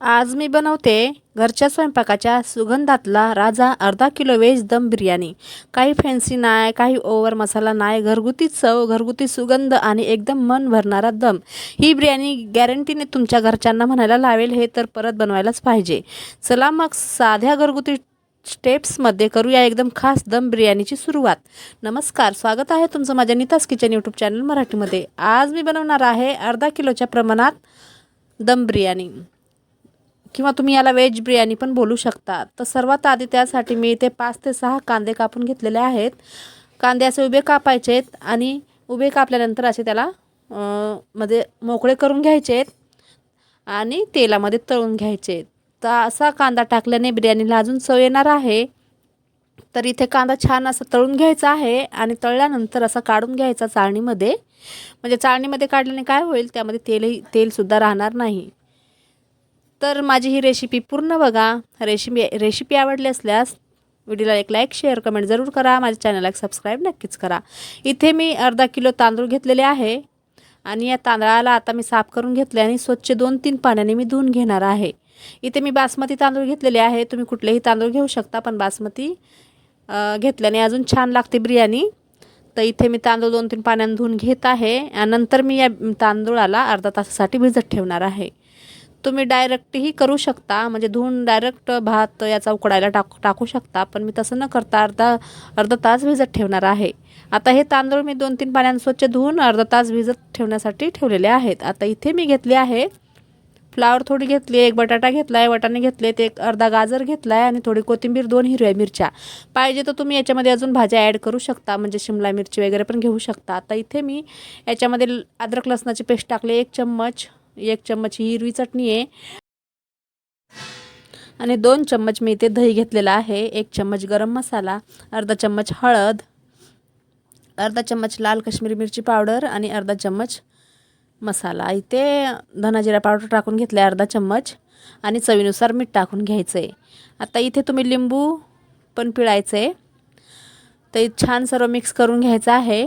आज मी बनवते घरच्या स्वयंपाकाच्या सुगंधातला राजा अर्धा किलो व्हेज दम बिर्याणी. काही फॅन्सी नाही काही ओव्हर मसाला नाही घरगुती चव घरगुती सुगंध आणि एकदम मन भरणारा दम. ही बिर्याणी गॅरंटीने तुमच्या घरच्यांना म्हणायला लावेल हे तर परत बनवायलाच पाहिजे. चला मग साध्या घरगुती स्टेप्समध्ये करूया एकदम खास दम बिर्याणीची सुरुवात. नमस्कार स्वागत आहे तुमचं माझ्या नितास किचन यूट्यूब चॅनल मराठीमध्ये. आज मी बनवणार आहे अर्धा किलोच्या प्रमाणात दम बिर्याणी. किंवा तुम्ही याला व्हेज बिर्याणी पण बोलू शकता. तर सर्वात आधी त्यासाठी मी इथे पाच ते सहा कांदे कापून घेतलेले आहेत. कांदे असे उभे कापायचे आहेत आणि उभे कापल्यानंतर असे त्याला मध्ये मोकळे करून घ्यायचे आहेत आणि तेलामध्ये तळून घ्यायचे आहेत. तर असा कांदा टाकल्याने बिर्याणीला अजून चव येणार आहे. तर इथे कांदा छान असा तळून घ्यायचा आहे आणि तळल्यानंतर असा काढून घ्यायचा चाळणीमध्ये. म्हणजे चाळणीमध्ये काढल्याने काय होईल? त्यामध्ये तेलही तेलसुद्धा राहणार नाही. तर माझी ही रेसिपी पूर्ण बघा. रेसिपी रेसिपी आवडली असल्यास व्हिडिओला एक लाईक शेअर कमेंट जरूर करा. माझ्या चॅनलला एक सबस्क्राईब नक्कीच करा. इथे मी अर्धा किलो तांदूळ घेतलेले आहे. आणि या तांदळाला आता मी साफ करून घेतले आणि स्वच्छ दोन तीन पाण्याने मी धुवून घेणार आहे. इथे मी बासमती तांदूळ घेतलेले आहे. तुम्ही कुठलेही तांदूळ घेऊ शकता पण बासमती घेतल्याने अजून छान लागते बिर्याणी. तर इथे मी तांदूळ दोन तीन पाण्याने धुवून घेत आहे. आणि नंतर मी या तांदूळाला अर्धा तासासाठी भिजत ठेवणार आहे. तुम्ही डायरेक्टही करू शकता. म्हणजे धुवून डायरेक्ट भात याचा उकडायला टाक टाकू शकता. पण मी तसं न करता अर्धा अर्धा तास भिजत ठेवणार आहे. आता हे तांदूळ मी दोन तीन पाण्याने स्वच्छ धुवून अर्धा तास भिजत ठेवण्यासाठी ठेवलेले आहेत. आता इथे मी घेतले आहे. फ्लावर थोडी घेतली एक बटाटा घेतला आहे वाटाणे घेतले ते एक अर्धा गाजर घेतला आहे आणि थोडी कोथिंबीर दोन हिरव्या मिरच्या. पाहिजे तर तुम्ही याच्यामध्ये अजून भाज्या ॲड करू शकता. म्हणजे शिमला मिरची वगैरे पण घेऊ शकता. आता इथे मी याच्यामध्ये अद्रक लसणाची पेस्ट टाकली एक चम्मच. एक चम्मच ही हिरवी चटणी आहे. आणि दोन चम्मच मी इथे दही घेतलेला आहे. एक चम्मच गरम मसाला अर्धा चम्मच हळद अर्धा चम्मच लाल काश्मीरी मिरची पावडर आणि अर्धा चम्मच मसाला. इथे धनाजिरा पावडर टाकून घेतला आहे अर्धा चम्मच आणि चवीनुसार मीठ टाकून घ्यायचं आहे आता इथे तुम्ही लिंबू पण पिळायचं आहे तर छान सर्व मिक्स करून घ्यायचं आहे.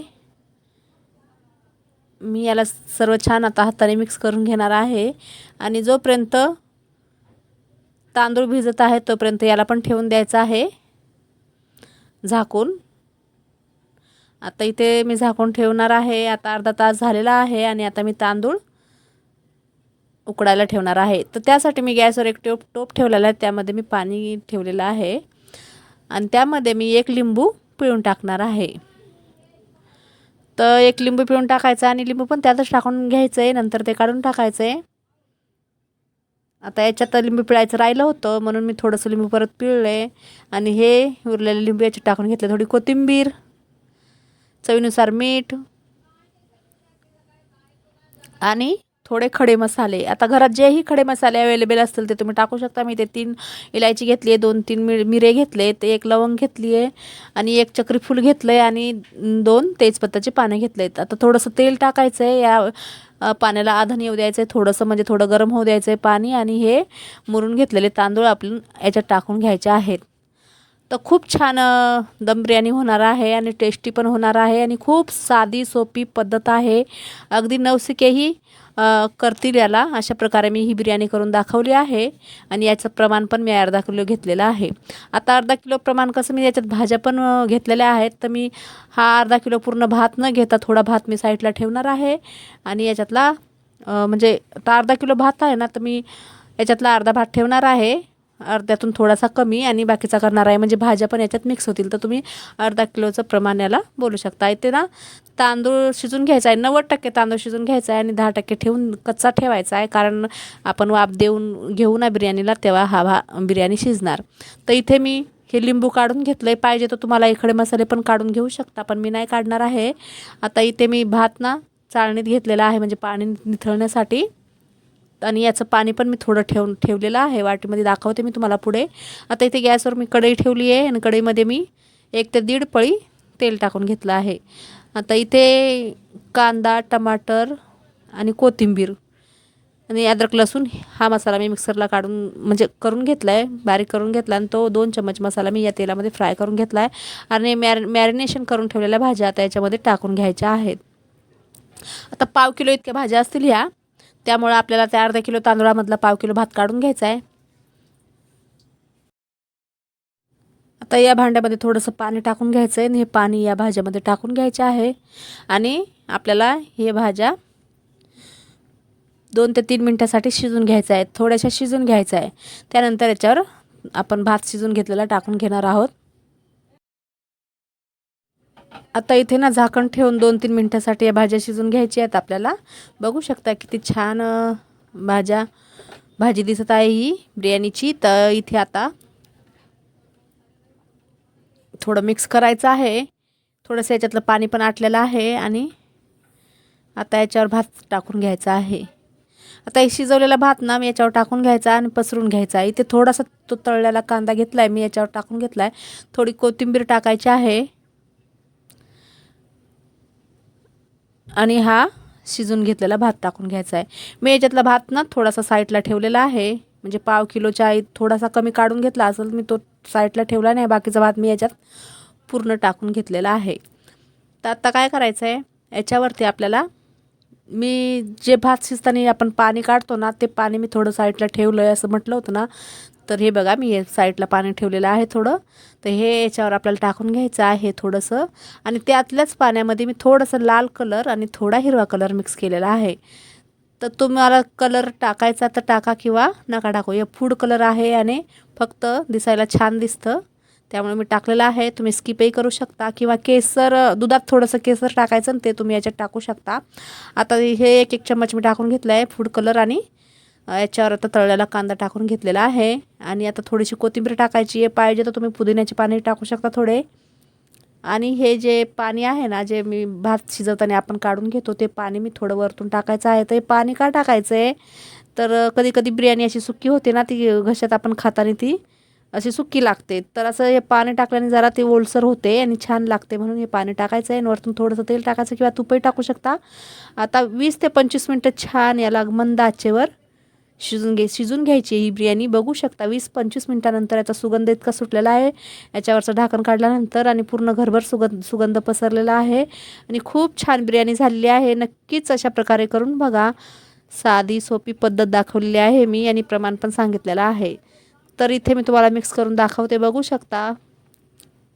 मी याला सर्व छान आता हाताने मिक्स करून घेणार आहे. आणि जोपर्यंत तांदूळ भिजत आहे तोपर्यंत याला पण ठेवून द्यायचं आहे. झाकून. आता इथे मी झाकून ठेवणार आहे. आता अर्धा तास झालेला आहे आणि आता मी तांदूळ उकडायला ठेवणार आहे. तर त्यासाठी मी गॅसवर एक टोप टोप ठेवलेला आहे. त्यामध्ये मी पाणी ठेवलेलं आहे. आणि त्यामध्ये मी एक लिंबू पिळून टाकणार आहे. तर एक लिंबू पिळून टाकायचं आणि लिंबू पण त्यातच टाकून घ्यायचं आहे नंतर ते काढून टाकायचं आहे आता याच्यात लिंबू पिळायचं राहिलं होतं म्हणून मी थोडंसं लिंबू परत पिळले. आणि हे उरलेले लिंबू याच्यात टाकून घेतलं. थोडी कोथिंबीर चवीनुसार मीठ आणि थोडे खडे मसाले. आता घरात जेही खडे मसाले अवेलेबल असतील ते तुम्ही टाकू शकता. मी ते तीन इलायची घेतली आहे दोन तीन मि मिरे घेतले ते एक लवंग घेतली आहे आणि एक चक्रीफूल घेतलं आहे आणि दोन तेजपत्ताचे पाने घेतले आहेत आता थोडंसं तेल टाकायचं आहे या पाण्याला आधण येऊ द्यायचं आहे थोडंसं म्हणजे थोडं गरम होऊ द्यायचं आहे पाणी आणि हे मुरून घेतलेले तांदूळ आपण याच्यात टाकून घ्यायचे आहेत. तर खूप छान दम बिर्याणी होणार आहे आणि टेस्टी पण होणार आहे आणि खूप साधी सोपी पद्धत आहे. अगदी नवसिकेही करतील याला. अशा प्रकारे मी ही बिर्याणी करून दाखवली आहे आणि याचं प्रमाण पण मी अर्धा किलो घेतलेलं आहे. आता अर्धा किलो प्रमाण कसं मी याच्यात भाज्या पण घेतलेल्या आहेत. तर मी हा अर्धा किलो पूर्ण भात न घेता थोडा भात मी साईडला ठेवणार आहे आणि याच्यातला म्हणजे आता अर्धा किलो भात आहे ना तर मी याच्यातला अर्धा भात ठेवणार आहे. अर्ध्यातून थोडासा कमी आणि बाकीचा करणार आहे. म्हणजे भाज्या पण याच्यात मिक्स होतील. तर तुम्ही अर्धा किलोचं प्रमाण याला बोलू शकता. इथे ना तांदूळ शिजून घ्यायचा आहे. नव्वद टक्के तांदूळ शिजून घ्यायचा आहे आणि दहा टक्के ठेवून कच्चा ठेवायचा आहे. कारण आपण वाफ देऊन घेऊ ना बिर्याणीला तेव्हा हा भा बिर्याणी शिजणार. तर इथे मी हे लिंबू काढून घेतलं आहे पाहिजे तर तुम्हाला इकडे मसाले पण काढून घेऊ शकता पण मी नाही काढणार आहे. आता इथे मी भात ना चाळणीत घेतलेला आहे. म्हणजे पाणी निथळण्यासाठी. आणि याचं पाणी पण मी थोडं ठेवून ठेवलेलं आहे. वाटीमध्ये दाखवते मी तुम्हाला पुढे. आता इथे गॅसवर मी कढई ठेवली आहे आणि कढईमध्ये मी एक ते दीड पळी तेल टाकून घेतलं आहे. आता इथे कांदा टमाटर आणि कोथिंबीर आणि अद्रक लसूण हा मसाला मी मिक्सरला काढून म्हणजे करून घेतला आहे बारीक करून घेतला आणि तो दोन चम्मच मसाला मी या तेलामध्ये फ्राय करून घेतला आहे आणि मॅर मॅरिनेशन करून ठेवलेल्या भाज्या आता याच्यामध्ये टाकून घ्यायच्या आहेत. आता पाव किलो इतक्या भाज्या असतील ह्या. त्यामुळं आपल्याला त्या अर्धा किलो तांदूळामधला पाव किलो भात काढून घ्यायचा आहे. आता या भांड्यामध्ये थोडंसं पाणी टाकून घ्यायचं आहे आणि हे पाणी या भाज्यामध्ये टाकून घ्यायचे आहे. आणि आपल्याला हे भाज्या दोन ते तीन मिनटासाठी शिजून घ्यायचं आहे. थोड्याशा शिजून घ्यायचं आहे. त्यानंतर याच्यावर आपण भात शिजून घेतलेला टाकून घेणार आहोत. आता इथे ना झाकण ठेवून दोन तीन मिनटासाठी या भाज्या शिजून घ्यायच्या आहेत आपल्याला. बघू शकता किती छान भाज्या भाजी दिसत आहे ही बिर्याणीची. तर इथे आता थोडं मिक्स करायचं आहे. थोडंसं याच्यातलं पाणी पण आटलेलं आहे आणि आता याच्यावर भात टाकून घ्यायचा आहे. आता हे शिजवलेला भात ना मी याच्यावर टाकून घ्यायचा आणि पसरून घ्यायचा. इथे थोडासा तो तळलेला कांदा घेतला आहे मी याच्यावर टाकून घेतला आहे थोडी कोथिंबीर टाकायची आहे. आणि हा शिजून घेतलेला भात टाकून घ्यायचा आहे. मी याच्यातला भात ना थोडासा साईडला ठेवलेला आहे. म्हणजे पाव किलोच्या आई थोडासा कमी काढून घेतला असेल मी तो साईडला ठेवला नाही. बाकीचा भात मी याच्यात पूर्ण टाकून घेतलेला आहे. तर आत्ता काय करायचं आहे याच्यावरती आपल्याला मी जे भात शिजताना आपण पाणी काढतो ना ते पाणी मी थोडं साईडला ठेवलं आहे असं म्हटलं होतं ना. तर हे बघा मी साईडला पाणी ठेवलेलं आहे थोडं. तर हे याच्यावर आपल्याला टाकून घ्यायचं आहे थोडंसं. आणि त्यातल्याच पाण्यामध्ये मी थोडंसं लाल कलर आणि थोडा हिरवा कलर मिक्स केलेला आहे. तर तुम्हाला कलर टाकायचा तर टाका किंवा नका टाकू. हे फूड कलर आहे आणि फक्त दिसायला छान दिसतं. त्यामुळे मी टाकलेलं आहे. तुम्ही स्किपही करू शकता किंवा केसर दुधात थोडंसं केसर टाकायचं आणि ते तुम्ही याच्यात टाकू शकता. आता हे एक एक चम्मच मी टाकून घेतलं आहे फूड कलर आणि याच्यावर आता तळलेला कांदा टाकून घेतलेला आहे. आणि आता थोडीशी कोथिंबीर टाकायची आहे. पाहिजे तर तुम्ही पुदिन्याचे पाणी टाकू शकता थोडे. आणि हे जे पाणी आहे ना जे मी भात शिजवताना आपण काढून घेतो ते पाणी मी थोडं वरतून टाकायचं आहे. तर हे पाणी का टाकायचं आहे तर कधी कधी बिर्याणी अशी सुक्की होते ना ती घशात आपण खाताना ती अशी सुक्की लागते. तर असं हे पाणी टाकल्याने जरा ती ओलसर होते आणि छान लागते म्हणून हे पाणी टाकायचं आहे आणि वरतून थोडंसं तेल टाकायचं किंवा तुपही टाकू शकता. आता वीस ते पंचवीस मिनटं छान याला मंद आचेवर शिजून घे शिजून घ्यायची ही बिर्याणी. बघू शकता वीस पंचवीस मिनटानंतर याचा सुगंध इतका सुटलेला आहे. याच्यावरचं ढाकण काढल्यानंतर आणि पूर्ण घरभर सुगंध सुगंध पसरलेला आहे. आणि खूप छान बिर्याणी झालेली आहे. नक्कीच अशा प्रकारे करून बघा. साधी सोपी पद्धत दाखवलेली आहे मी आणि प्रमाण पण सांगितलेलं आहे. तर इथे मी तुम्हाला मिक्स करून दाखवते. बघू शकता.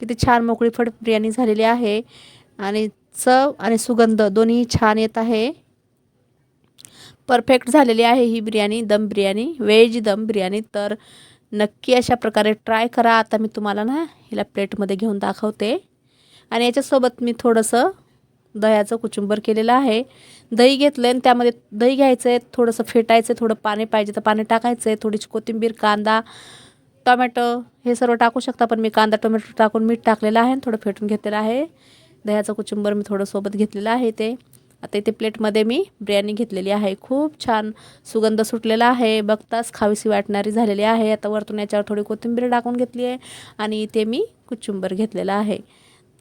किती छान मोकळी फड बिर्याणी झालेली आहे. आणि चव आणि सुगंध दोन्ही छान येत आहे. परफेक्ट झालेली आहे ही बिर्याणी दम बिर्याणी व्हेज दम बिर्याणी. तर नक्की अशा प्रकारे ट्राय करा. आता मी तुम्हाला ना हिला प्लेटमध्ये घेऊन दाखवते. आणि याच्यासोबत मी थोडंसं दह्याचं कुचुंबर केलेलं आहे. दही घेतलं आणि त्यामध्ये दही घ्यायचं आहे थोडंसं फेटायचं आहे थोडं पाणी पाहिजे तर पाणी टाकायचं आहे थोडीशी कोथिंबीर कांदा टोमॅटो हे सर्व टाकू शकता. पण मी कांदा टोमॅटो टाकून मीठ टाकलेलं आहे आणि थोडं फेटून घेतलेलं आहे. दह्याचं कुचुंबर मी थोडं सोबत घेतलेलं आहे ते. आता इथे प्लेटमध्ये मी बिर्याणी घेतलेली आहे. खूप छान सुगंध सुटलेला आहे. बघताच खावीशी वाटणारी झालेली आहे. आता वरतून याच्यावर थोडी कोथिंबीर टाकून घेतली आहे आणि इथे मी कुचुंबर घेतलेलं आहे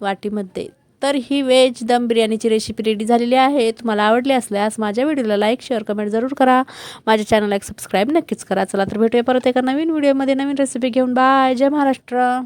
वाटीमध्ये. तर ही व्हेज दम बिर्याणीची रेसिपी रेडी झालेली आहे. तुम्हाला आवडली असल्यास माझ्या व्हिडिओला लाईक शेअर कमेंट जरूर करा. माझ्या चॅनलला एक सबस्क्राईब नक्कीच करा. चला तर भेटूया परत एका नवीन व्हिडिओमध्ये नवीन रेसिपी घेऊन. बाय जय महाराष्ट्र.